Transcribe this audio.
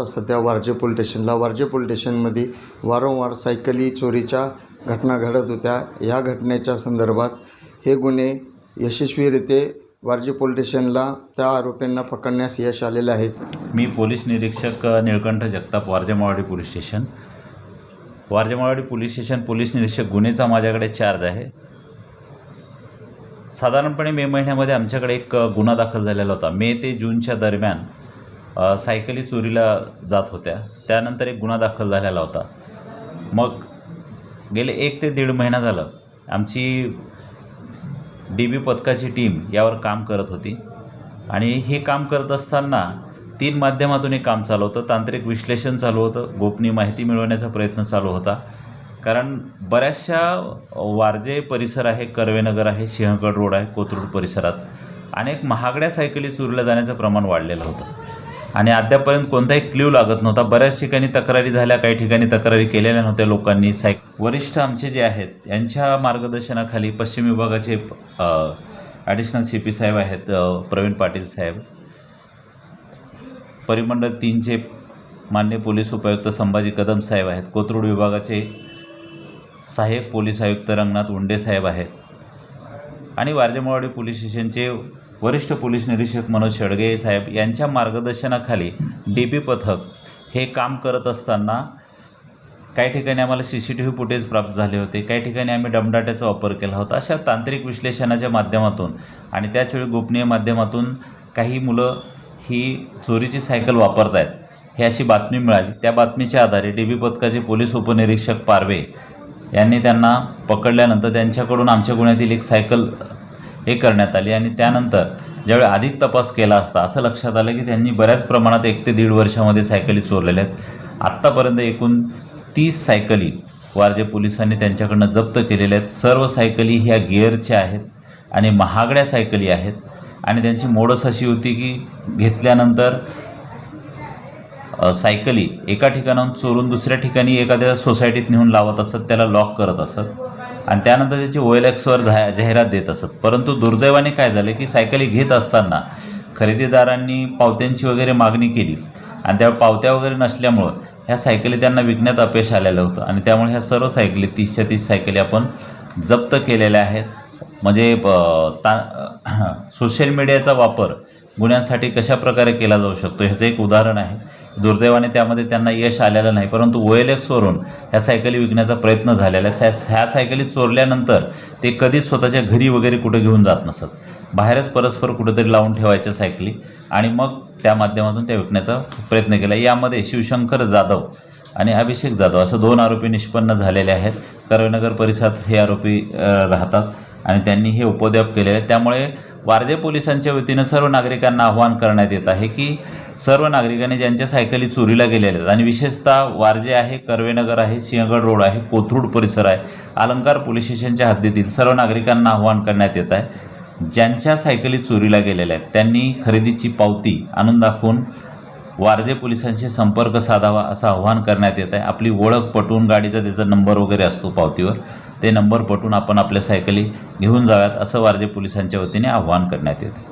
आता सध्या वारजे पोलीस स्टेशनला. वारजे पोलीस स्टेशनमध्ये वारंवार सायकली चोरीच्या घटना घडत होत्या. या घटनेच्या संदर्भात हे गुन्हे यशस्वीरित्या वारजे पोलीस स्टेशनला त्या आरोपींना पकडण्यास यश आलेले आहेत मी पोलीस निरीक्षक Nilkanth Jagtap Warje Malwadi police station. Warje Malwadi police station police निरीक्षक गुन्हेचा माझ्याकडे चार्ज आहे. साधारणपणे मे महिन्यामध्ये आमच्याकडे एक गुन्हा दाखल झालेला होता. मे ते जूनच्या दरम्यान सायकली चोरीला जात होत्या. त्यानंतर एक गुन्हा दाखल झालेला होता. मग गेले एक ते दीड महिना झालं. आमची डी बी पथकाची टीम यावर काम करत होती. आणि हे काम करत असताना तीन माध्यमातून हे काम चालू होतं. तांत्रिक विश्लेषण चालू होतं. गोपनीय माहिती मिळवण्याचा प्रयत्न चालू होता. कारण बऱ्याचशा वारजे परिसर आहे. कर्वेनगर आहे सिंहगड रोड आहे कोथरूड परिसरात. अनेक महागड्या सायकली चोरीला जाण्याचं प्रमाण वाढलेलं होतं. आणि अद्यापर्यंत कोणताही क्ल्यू लागत नव्हता. बऱ्याच ठिकाणी तक्रारी झाल्या काही ठिकाणी तक्रारी केलेल्या नव्हत्या लोकांनी. साय वरिष्ठ आमचे जे आहेत यांच्या मार्गदर्शनाखाली पश्चिम विभागाचे ॲडिशनल सी पी साहेब आहेत प्रवीण पाटील साहेब. परिमंडळ तीनचे मान्य पोलीस उपायुक्त संभाजी कदम साहेब आहेत. कोथरूड विभागाचे सहाय्यक पोलीस आयुक्त रंगनाथ उंडे साहेब आहेत. आणि वारजेमवाडी पोलीस स्टेशनचे वरिष्ठ पोलीस निरीक्षक मनोज शेडगे साहेब यांच्या मार्गदर्शनाखाली डी पी पथक हे काम करत असताना काही ठिकाणी आम्हाला C C T V footage प्राप्त झाले होते. काही ठिकाणी आम्ही डमडाट्याचा वापर केला होता. अशा तांत्रिक विश्लेषणाच्या माध्यमातून आणि त्याचवेळी गोपनीय माध्यमातून काही मुलं ही चोरीची सायकल वापरत आहेत हे अशी बातमी मिळाली. त्या बातमीच्या आधारे डी बी पथकाचे पोलीस उपनिरीक्षक पारवे यांनी त्यांना पकडल्यानंतर त्यांच्याकडून आमच्या गुन्ह्यातील एक सायकल हे करण्यात आली आणि त्यानंतर ज्यावेळी अधिक तपास केला असता असं लक्षात आलं की त्यांनी बऱ्याच प्रमाणात एक ते दीड वर्षामध्ये सायकली चोरलेल्या आहेत. आत्तापर्यंत एकूण तीस सायकली वारजे पोलिसांनी त्यांच्याकडनं जप्त केलेल्या आहेत. सर्व सायकली ह्या गिअरच्या आहेत आणि महागड्या सायकली आहेत. आणि त्यांची मोडस अशी होती की घेतल्यानंतर सायकली एका ठिकाणाहून चोरून दुसऱ्या ठिकाणी एखाद्या सोसायटीत नेऊन लावत असत त्याला लॉक करत असत. आणि त्यानंतर त्याची ओ एल एक्सवर जा जाहिरात देत असत. परंतु दुर्दैवाने काय झालं की सायकली घेत असताना खरेदीदारांनी पावत्यांची वगैरे मागणी केली. आणि त्या पावत्या वगैरे नसल्यामुळं ह्या सायकली त्यांना विकण्यात अपयश आलेलं होतं. आणि त्यामुळे ह्या सर्व सायकली तीसच्या तीस सायकली आपण जप्त केलेल्या आहेत. म्हणजे ब- ता सोशल मीडियाचा वापर गुन्ह्यांसाठी कशा प्रकारे केला जाऊ शकतो ह्याचं एक उदाहरण आहे. दुर्दैवाने त्यामध्ये त्यांना यश आलेलं नाही. परंतु ओ एल एक्सवरून ह्या सायकली विकण्याचा प्रयत्न झालेला आहे. ह्या ह्या सायकली चोरल्यानंतर ते कधीच स्वतःच्या घरी वगैरे कुठे घेऊन जात नसत. बाहेरच परस्पर कुठेतरी लावून ठेवायच्या सायकली आणि मग त्या माध्यमातून त्या विकण्याचा प्रयत्न केला. यामध्ये शिवशंकर जाधव आणि अभिषेक जाधव असं दोन आरोपी निष्पन्न झालेले आहेत. कर्वेनगर परिसरात हे आरोपी राहतात आणि त्यांनी हे उपद्व्याप केलेले आहेत. त्यामुळे वारजे पोलिसांच्या वतीनं सर्व नागरिकांना आवाहन करण्यात येत आहे की सर्व नागरिकांनी ज्यांच्या सायकली चोरीला गेलेल्या आहेत. आणि विशेषतः वारजे आहे कर्वेनगर आहे सिंहगड रोड आहे कोथरूड परिसर आहे अलंकार पोलीस स्टेशनच्या हद्दीतील सर्व नागरिकांना आव्हान करण्यात येत आहे. ज्यांच्या सायकली चोरीला गेलेल्या आहेत त्यांनी खरेदीची पावती आणून दाखवून वारजे पोलिसांशी संपर्क साधावा असं आव्हान करण्यात येत आहे. आपली ओळख पटवून गाडीचा त्याचा नंबर वगैरे असतो पावतीवर ते नंबर पटवून आपण आपल्या सायकली घेऊन जाव्यात असं वारजे पोलिसांच्या वतीने आव्हान करण्यात येते